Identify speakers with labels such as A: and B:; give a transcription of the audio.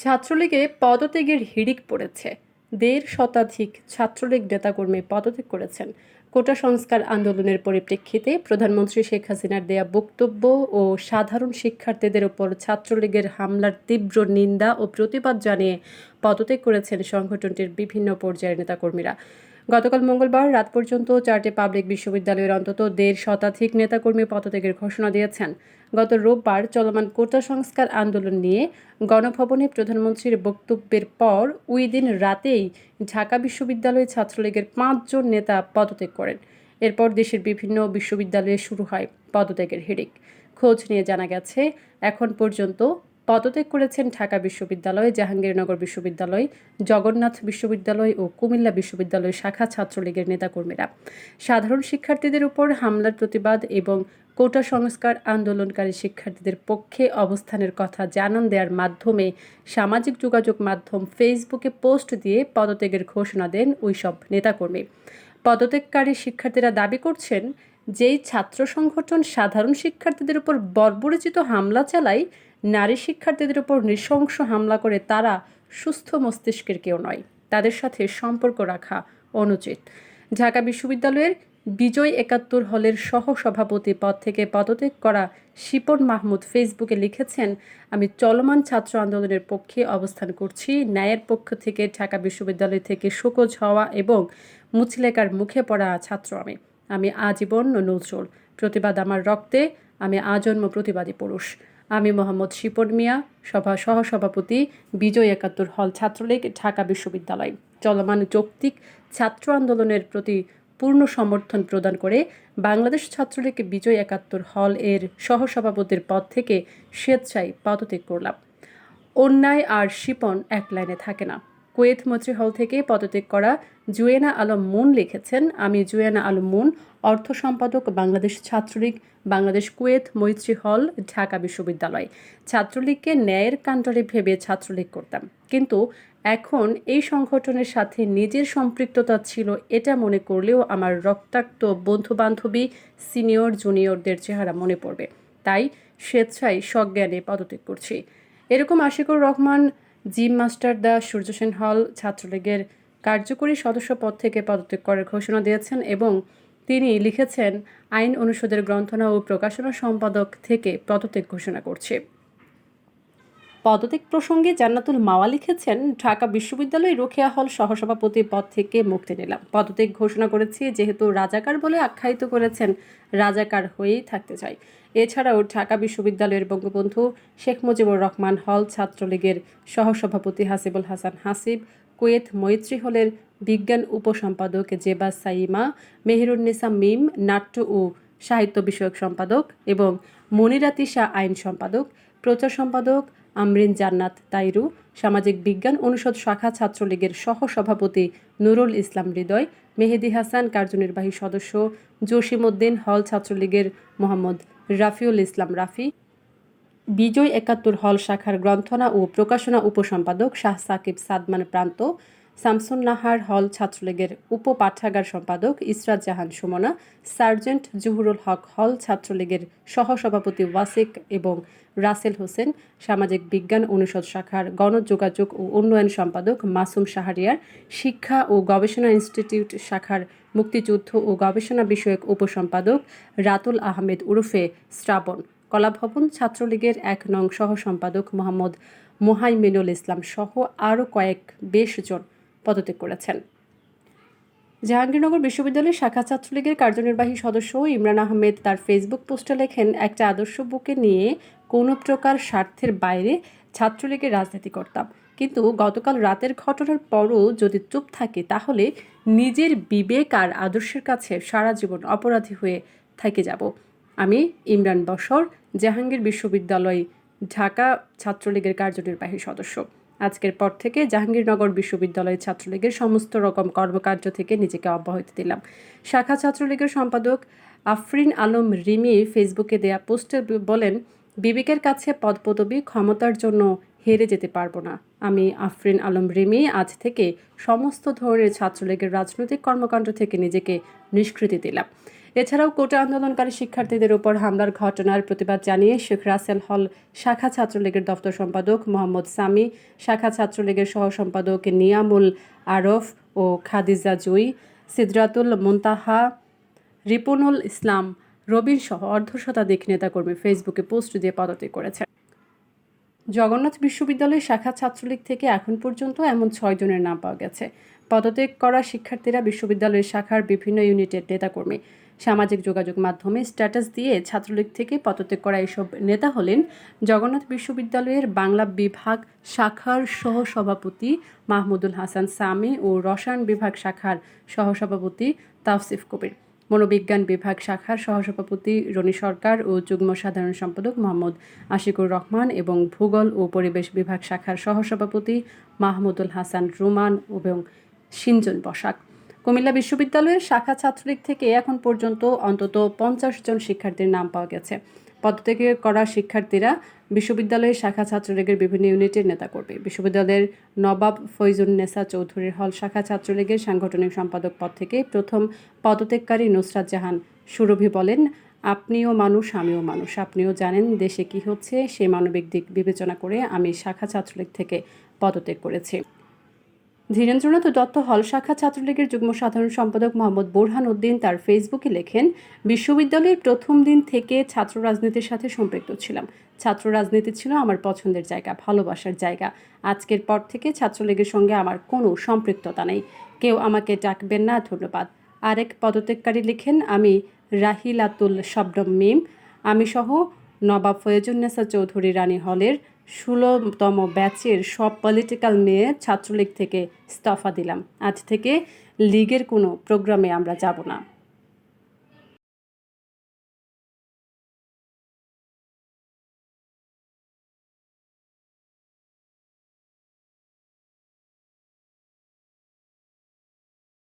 A: ছাত্রলীগে পদত্যাগের হিড়িক পড়েছে। দেড় শতাধিক ছাত্রলীগ নেতাকর্মী পদত্যাগ করেছেন। কোটা সংস্কার আন্দোলনের পরিপ্রেক্ষিতে প্রধানমন্ত্রী শেখ হাসিনার দেয়া বক্তব্য ও সাধারণ শিক্ষার্থীদের ওপর ছাত্রলীগের হামলার তীব্র নিন্দা ও প্রতিবাদ জানিয়ে পদত্যাগ করেছেন সংগঠনটির বিভিন্ন পর্যায়ের নেতাকর্মীরা। গতকাল মঙ্গলবার রাত পর্যন্ত চারটি পাবলিক বিশ্ববিদ্যালয়ের অন্তত দেড় শতাধিক নেতাকর্মী পদত্যাগের ঘোষণা দিয়েছেন। গত রোববার চলমান কোটা সংস্কার আন্দোলন নিয়ে গণভবনে প্রধানমন্ত্রীর বক্তব্যের পর ওই দিন রাতেই ঢাকা বিশ্ববিদ্যালয় ছাত্রলীগের পাঁচজন নেতা পদত্যাগ করেন। এরপর দেশের বিভিন্ন বিশ্ববিদ্যালয়ে শুরু হয় পদত্যাগের হিড়িক খোঁজ নিয়ে জানা গেছে, এখন পর্যন্ত পদত্যাগ করেছেন ঢাকা বিশ্ববিদ্যালয়, জাহাঙ্গীরনগর বিশ্ববিদ্যালয়, জগন্নাথ বিশ্ববিদ্যালয় ও কুমিল্লা বিশ্ববিদ্যালয় শাখা ছাত্রলীগের নেতাকর্মীরা। সাধারণ শিক্ষার্থীদের উপর হামলার প্রতিবাদ এবং কোটা সংস্কার আন্দোলনকারী শিক্ষার্থীদের পক্ষে অবস্থানের কথা জানান দেওয়ার মাধ্যমে সামাজিক যোগাযোগ মাধ্যম ফেসবুকে পোস্ট দিয়ে পদত্যাগের ঘোষণা দেন ওইসব নেতাকর্মী। পদত্যাগকারী শিক্ষার্থীরা দাবি করছেন, যেই ছাত্র সংগঠন সাধারণ শিক্ষার্থীদের উপর বর্বরচিত হামলা চালায় নারী শিক্ষার্থীদের উপর নৃশংস হামলা করে তারা সুস্থ মস্তিষ্কের কেউ নয়। তাদের সাথে সম্পর্ক রাখা অনুচিত। ঢাকা বিশ্ববিদ্যালয়ের বিজয় একাত্তর হলের সহ সভাপতি পদ থেকে পদত্যাগ করা শিপন মাহমুদ ফেসবুকে লিখেছেন, আমি চলমান ছাত্র আন্দোলনের পক্ষে অবস্থান করছি। ন্যায়ের পক্ষ থেকে ঢাকা বিশ্ববিদ্যালয় থেকে শোকজ হওয়া এবং মুচলেকার মুখে পড়া ছাত্র আমি। আমি আজীবন নজরুল। প্রতিবাদ আমার রক্তে। আমি আজন্ম প্রতিবাদী পুরুষ। আমি মোহাম্মদ শিপন মিয়া, সভা সহসভাপতি, বিজয় একাত্তর হল ছাত্রলীগ, ঢাকা বিশ্ববিদ্যালয়। চলমান যৌক্তিক ছাত্র আন্দোলনের প্রতি পূর্ণ সমর্থন প্রদান করে বাংলাদেশ ছাত্রলীগ বিজয় একাত্তর হল এর সহসভাপতির পদ থেকে স্বেচ্ছায় পদত্যাগ করলাম। অন্যায় আর শিপন এক লাইনে থাকে না। কুয়েত মৈত্রী হল থেকে পদত্যাগ করা জুয়েনা আলম মুন লিখেছেন, আমি জুয়েনা আলম মুন, অর্থ সম্পাদক, বাংলাদেশ ছাত্রলীগ, বাংলাদেশ কুয়েত মৈত্রী হল ঢাকা বিশ্ববিদ্যালয়। ছাত্রলীগকে ন্যায়ের কাণ্ডারে ভেবে ছাত্রলীগ করতাম। কিন্তু এখন এই সংগঠনের সাথে নিজের সম্পৃক্ততা ছিল, এটা মনে করলেও আমার রক্তাক্ত বন্ধু বান্ধবী সিনিয়র, জুনিয়রদের চেহারা মনে পড়বে। তাই স্বেচ্ছায় সজ্ঞানে পদত্যাগ করছি। এরকম আশিকুর রহমান জিম মাস্টার দা সূর্যসেন হল ছাত্রলীগের কার্যকরী সদস্য পদ থেকে পদত্যাগ করার ঘোষণা দিয়েছেন এবং তিনি লিখেছেন, আইন অনুষদের গ্রন্থনা ও প্রকাশনা সম্পাদক থেকে পদত্যাগ ঘোষণা করছে। পদত্যাগ প্রসঙ্গে জান্নাতুল মাওয়া লিখেছেন, ঢাকা বিশ্ববিদ্যালয় রোকেয়া হল সহসভাপতি পদ থেকে মুক্তি নিলাম। পদত্যাগ ঘোষণা করেছি যেহেতু রাজাকার বলে আখ্যায়িত করেছেন, রাজাকার হয়েই থাকতে চাই। এছাড়াও ঢাকা বিশ্ববিদ্যালয়ের বঙ্গবন্ধু শেখ মুজিবুর রহমান হল ছাত্রলীগের সহসভাপতি হাসিবুল হাসান হাসিব, কুয়েত মৈত্রী হলের বিজ্ঞান উপসম্পাদক জেবা সাইমা, মেহেরুন্নেসা মিম, নাট্য ও সাহিত্য বিষয়ক সম্পাদক এবং মনিরাতিশা আইন সম্পাদক, প্রচার সম্পাদক আমরিন জান্নাত তাইরু, সামাজিক বিজ্ঞান অনুষদ শাখা ছাত্রলীগের সহ সভাপতি নুরুল ইসলাম হৃদয়, মেহেদি হাসান কার্যনির্বাহী সদস্য, জসিমউদ্দিন হল ছাত্রলীগের মোহাম্মদ রাফিউল ইসলাম রাফি, বিজয় একাত্তর হল শাখার গ্রন্থনা ও প্রকাশনা উপসম্পাদক শাহ সাকিব সাদমান প্রান্ত শামসুন নাহার হল ছাত্রলীগের উপ পাঠাগার সম্পাদক ইসরাত জাহান সুমনা, সার্জেন্ট জহুরুল হক হল ছাত্রলীগের সহসভাপতি ওয়াসিক এবং রাসেল হোসেন, সামাজিক বিজ্ঞান অনুষদ শাখার গণযোগাযোগ ও উন্নয়ন সম্পাদক মাসুম শাহরিয়ার, শিক্ষা ও গবেষণা ইনস্টিটিউট শাখার মুক্তিযুদ্ধ ও গবেষণা বিষয়ক উপসম্পাদক রাতুল আহমেদ উরুফে শ্রাবণ, কলাভবন ছাত্রলীগের এক নং সহ সম্পাদক মোহাম্মদ মোহাইমিনুল ইসলাম সহ আরও কয়েক বেশ জন পদত্যাগ করেছেন। জাহাঙ্গীরনগর বিশ্ববিদ্যালয়ের শাখা ছাত্রলীগের কার্যনির্বাহী সদস্য ইমরান আহমেদ তার ফেসবুক পোস্টে লেখেন, একটা আদর্শ বুকে নিয়ে কোনো প্রকার স্বার্থের বাইরে ছাত্রলীগের রাজনীতি করতাম। কিন্তু গতকাল রাতের ঘটনার পরও যদি চুপ থাকে, তাহলে নিজের বিবেক আর আদর্শের কাছে সারা জীবন অপরাধী হয়ে থেকে যাব। আমি ইমরান বসর জাহাঙ্গীর বিশ্ববিদ্যালয়, ঢাকা ছাত্রলীগের কার্যনির্বাহী সদস্য। আজকের পর থেকে জাহাঙ্গীরনগর বিশ্ববিদ্যালয় ছাত্রলীগের সমস্ত রকম কর্মকার্য থেকে নিজেকে অব্যাহতি দিলাম। শাখা ছাত্রলীগের সম্পাদক আফরিন আলম রিমি ফেসবুকে দেয়া পোস্টে বলেন, বিবেকের কাছে পদপদবি ক্ষমতার জন্য হেরে যেতে পারব না। আমি আফরিন আলম রিমি আজ থেকে সমস্ত ধরনের ছাত্রলীগের রাজনৈতিক কর্মকাণ্ড থেকে নিজেকে নিষ্কৃতি দিলাম। এছাড়াও কোটা আন্দোলনকারী শিক্ষার্থীদের উপর হামলার ঘটনার প্রতিবাদ জানিয়ে শেখ রাসেল হল শাখা ছাত্রলীগের দপ্তর সম্পাদক মোহাম্মদ সামি, শাখা ছাত্রলীগের সহ সম্পাদক নিয়ামুল আরফ ও খাদিজা জুই, সিদরাতুল মুনতাহা, রিপনুল ইসলাম রবির সহ অর্ধশতাধিক নেতাকর্মী ফেসবুকে পোস্ট দিয়ে পদত্যাগ করেছেন। জগন্নাথ বিশ্ববিদ্যালয়ের শাখা ছাত্রলীগ থেকে এখন পর্যন্ত এমন ছয় জনের নাম পাওয়া গেছে। পদত্যাগ করা শিক্ষার্থীরা বিশ্ববিদ্যালয়ের শাখার বিভিন্ন ইউনিটের নেতাকর্মী। সামাজিক যোগাযোগ মাধ্যমে স্ট্যাটাস দিয়ে ছাত্রলীগ থেকে পদত্যাগ করা এসব নেতা হলেন জগন্নাথ বিশ্ববিদ্যালয়ের বাংলা বিভাগ শাখার সহসভাপতি মাহমুদুল হাসান সামি ও রসায়ন বিভাগ শাখার সহসভাপতি তাওসিফ কবির। মনোবিজ্ঞান বিভাগ শাখার সহসভাপতি রনি সরকার ও যুগ্ম সাধারণ সম্পাদক মোহাম্মদ আশিকুর রহমান এবং ভূগোল ও পরিবেশ বিভাগ শাখার সহসভাপতি মাহমুদুল হাসান রুমান এবং সিনজন বসাক। কুমিল্লা বিশ্ববিদ্যালয়ের শাখা ছাত্রলীগ থেকে এখন পর্যন্ত অন্তত পঞ্চাশ জন শিক্ষার্থীর নাম পাওয়া গেছে। পদত্যাগে করা শিক্ষার্থীরা বিশ্ববিদ্যালয়ের শাখা ছাত্রলীগের বিভিন্ন ইউনিটের নেতা করবে বিশ্ববিদ্যালয়ের নবাব ফৈজুন নেসা চৌধুরীর হল শাখা ছাত্রলীগের সাংগঠনিক সম্পাদক পদ থেকে প্রথম পদত্যাগকারী নুসরাত জাহান সুরভি বলেন, আপনিও মানুষ, আমিও মানুষ। আপনিও জানেন দেশে কি হচ্ছে সেই মানবিক দিক বিবেচনা করে আমি শাখা ছাত্রলীগ থেকে পদত্যাগ করেছি। ধীরেন্দ্রনাথ দত্ত হল শাখা ছাত্রলীগের যুগ্ম সাধারণ সম্পাদক মোহাম্মদ বোরহান উদ্দিন তার ফেসবুকে লেখেন, বিশ্ববিদ্যালয়ের প্রথম দিন থেকে ছাত্র রাজনীতির সাথে সম্পৃক্ত ছিলাম। ছাত্র রাজনীতি ছিল আমার পছন্দের জায়গা, ভালোবাসার জায়গা। আজকের পর থেকে ছাত্রলীগের সঙ্গে আমার কোনো সম্পৃক্ততা নেই। কেউ আমাকে ডাকবেন না, ধন্যবাদ। আরেক পদত্যাগকারী লিখেন, আমি রাহিলাতুল শবনম মিম। আমি সহ নবাব ফয়েজুন্নেসা চৌধুরী রানী হলের ষোলোতম ব্যাচের সব পলিটিক্যাল মেয়ে ছাত্রলীগ থেকে ইস্তফা দিলাম। আজ থেকে লীগের কোনো প্রোগ্রামে আমরা যাব না।